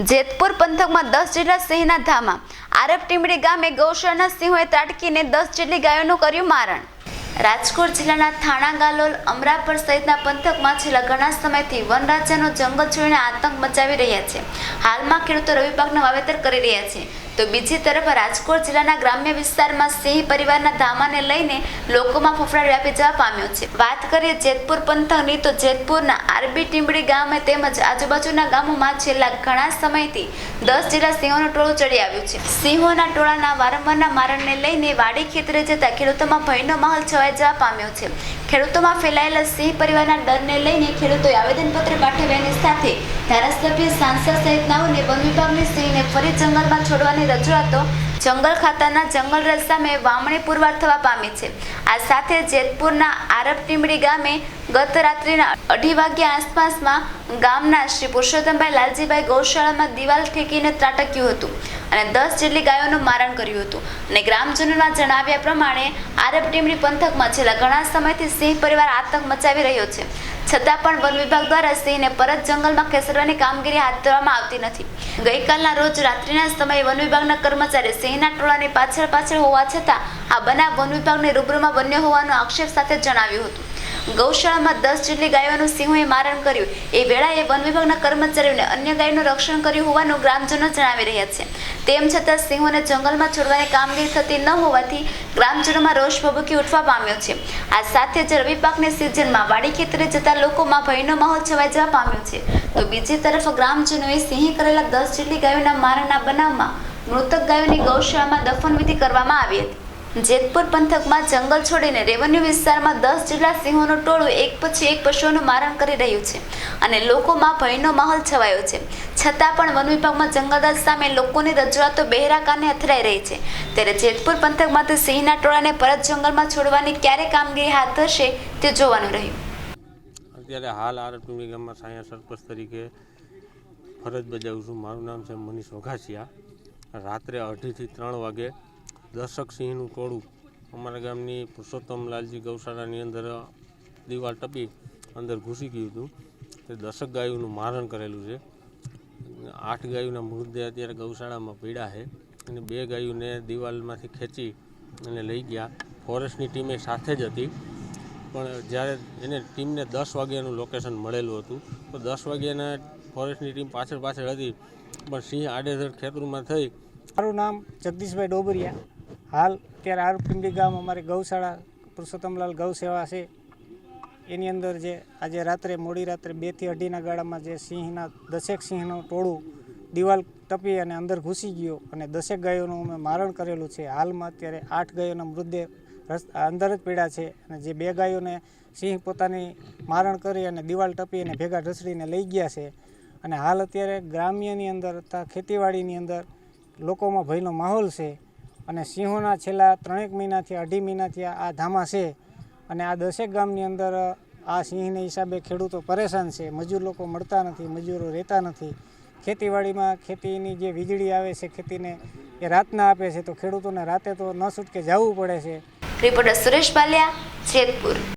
જેતપુર પંથકમાં દસ જેટલા સિંહના ધામા. આરબ ટીમડી ગામે ગૌશાળાના સિંહોએ ત્રાટકીને દસ જેટલી ગાયોનું કર્યું મારણ. રાજકોટ જિલ્લાના થાણા, ગાલોલ, અમરાપર સહિતના પંથકમાં છેલ્લા ઘણા સમયથી વનરાજ્યનું જંગલ છોડીને આતંક મચાવી રહ્યા છે. હાલમાં ખેડૂતો રવિ પાકનું વાવેતર કરી રહ્યા છે. તો બીજી તરફ રાજકોટ જિલ્લાના ગ્રામ્ય વિસ્તારમાં સિંહ પરિવારના ધામાને લઈને લોકોમાં ફફડાટ વ્યાપી જવા પામ્યો છે. વાત કરીએ જેતપુર પંથકની, તો જેતપુરના આરબી ટીંબડી ગામે તેમજ આજુબાજુના ગામોમાં છેલ્લા ઘણા સમયથી દસ જેટલા સિંહોનું ટોળું ચડી આવ્યું છે. સિંહોના ટોળાના વારંવારના મારણને લઈને વાડી ખેતરે જતા ખેડૂતોમાં ભયનો માહોલ છવાઈ જવા પામ્યો છે. ખેડૂતોમાં ફેલાયેલા સિંહ પરિવારના ડરને લઈને ખેડૂતોએ આવેદનપત્ર પાઠવ્યાની સાથે ધારાસભ્ય, સાંસદ સહિતનાઓને વન વિભાગની સિંહને ફરી જંગલમાં છોડવાની રજૂઆતો જંગલ ખાતાના જંગલ રજ સામે વામણે પુરવાર થવા પામી છે. આ સાથે જેતપુરના આરબ ટીમડી ગામે ગત રાત્રિના અઢી વાગ્યા આસપાસમાં ગામના શ્રી પુરુષોત્તમભાઈ લાલજીભાઈ ગૌશાળામાં દિવાલ ઠેકીને ત્રાટક્યું હતું. અને દસ જેટલી ગાયોનું મારણ કર્યું હતું. અને ગ્રામજનોના જણાવ્યા પ્રમાણે, આરબ ટીમની પંથકમાં છેલ્લા ઘણા સમયથી સિંહ પરિવાર આતંક મચાવી રહ્યો છે. છતાં પણ વન વિભાગ દ્વારા સિંહને પરત જંગલમાં ખસેડવાની કામગીરી હાથ ધરવામાં આવતી નથી. ગઈકાલના રોજ રાત્રિના સમયે વન વિભાગના કર્મચારી સિંહના ટોળાની પાછળ પાછળ હોવા છતાં, આ બનાવ વન વિભાગને રૂબરૂમાં બન્યો હોવાનો આક્ષેપ સાથે જણાવ્યું હતું. ગૌશાળામાં દસ જેટલી ગાયોનું સિંહોએ મારણ કર્યું. એ વેળાએ વન વિભાગના કર્મચારીઓને અન્ય ગાયનું રક્ષણ કર્યું હોવાનું ગ્રામજનો જણાવી રહ્યા છે. તેમ છતાં સિંહોને જંગલમાં છોડવાની કામગીરી થતી ન હોવાથી ગ્રામજનોમાં રોષ ભભૂકી ઉઠવા પામ્યો છે. આ સાથે જ રવિ પાકની સિઝનમાં વાડી ખેતરે જતા લોકોમાં ભયનો માહોલ છવાઈ જવા પામ્યો છે. તો બીજી તરફ ગ્રામજનોએ સિંહે કરેલા દસ જેટલી ગાયોના મારણના બનાવમાં મૃતક ગાયોની ગૌશાળામાં દફનવિધિ કરવામાં આવી હતી. જેતપુર પંથકમાં જંગલ છોડીને રેવન્યુ વિસ્તારમાં દસ જેટલા સિંહોનું ટોળું એક પછી એક પશુઓનું મારણ કરી રહ્યું છે અને લોકોમાં ભયનો માહોલ છવાયો છે. છતાં પણ વન વિભાગમાં જંગલરાજ સામે લોકોની રજૂઆતો બહેરા કાને અથડાઈ રહી છે. ત્યારે જેતપુર પંથકમાંથી સિંહના ટોળાને પરત જંગલમાં છોડવાની ક્યારે કામગીરી હાથ ધરશે તે જોવાનું રહ્યું. અત્યારે હાલ આરપીણી ગામમાં સાયા સરપંચ તરીકે ફરજ બજાવું છું. મારું નામ છે મનીષ વઘાસિયા રાત્રે અઢીથી ત્રણ વાગે દર્શક સિંહનું ટોળું અમારા ગામની પુરુષોત્તમ લાલજી ગૌશાળાની અંદર દિવાલ ટપી અંદર ઘૂસી ગયું હતું. તે દશક ગાયોનું મારણ કરેલું છે. આઠ ગાયોના મૃતદેહ અત્યારે ગૌશાળામાં પીડા છે અને બે ગાયોને દિવાલમાંથી ખેંચી અને લઈ ગયા. ફોરેસ્ટની ટીમે સાથે જ હતી. પણ જ્યારે એને ટીમને દસ વાગ્યાનું લોકેશન મળેલું હતું, તો દસ વાગ્યાના ફોરેસ્ટની ટીમ પાછળ પાછળ હતી. પણ સિંહ આડેધડ ખેતરમાં થઈ. મારું નામ જગદીશભાઈ ડોબરિયા. હાલ અત્યારે આરપિંડી ગામ અમારી ગૌશાળા, પુરુષોત્તમલાલ ગૌસેવા છે. એની અંદર જે આજે રાત્રે, મોડી રાત્રે બેથી અઢીના ગાળામાં જે સિંહના, દસેક સિંહનું ટોળું દિવાલ ટપી અને અંદર ઘૂસી ગયો અને દસેક ગાયોનું અમે મારણ કરેલું છે. હાલમાં અત્યારે આઠ ગાયોના મૃતદેહ રસ, અંદર જ પીડા છે અને જે બે ગાયોને સિંહ પોતાની મારણ કરી અને દિવાલ ટપી અને ભેગા ઢસડીને લઈ ગયા છે. અને હાલ અત્યારે ગ્રામ્યની અંદર તથા ખેતીવાડીની અંદર લોકોમાં ભયનો માહોલ છે. અને સિંહોના છેલ્લા ત્રણેક મહિનાથી, અઢી મહિનાથી આ ધામા છે. અને આ દસેક ગામની અંદર આ સિંહને હિસાબે ખેડૂતો પરેશાન છે. મજૂર લોકો મળતા નથી, મજૂરો રહેતા નથી. ખેતીવાડીમાં ખેતીની જે વીજળી આવે છે, ખેતીને એ રાતના આપે છે, તો ખેડૂતોને રાતે તો ન છૂટકે જવું પડે છે. રિપોર્ટર સુરેશ બાલિયા જેતપુર.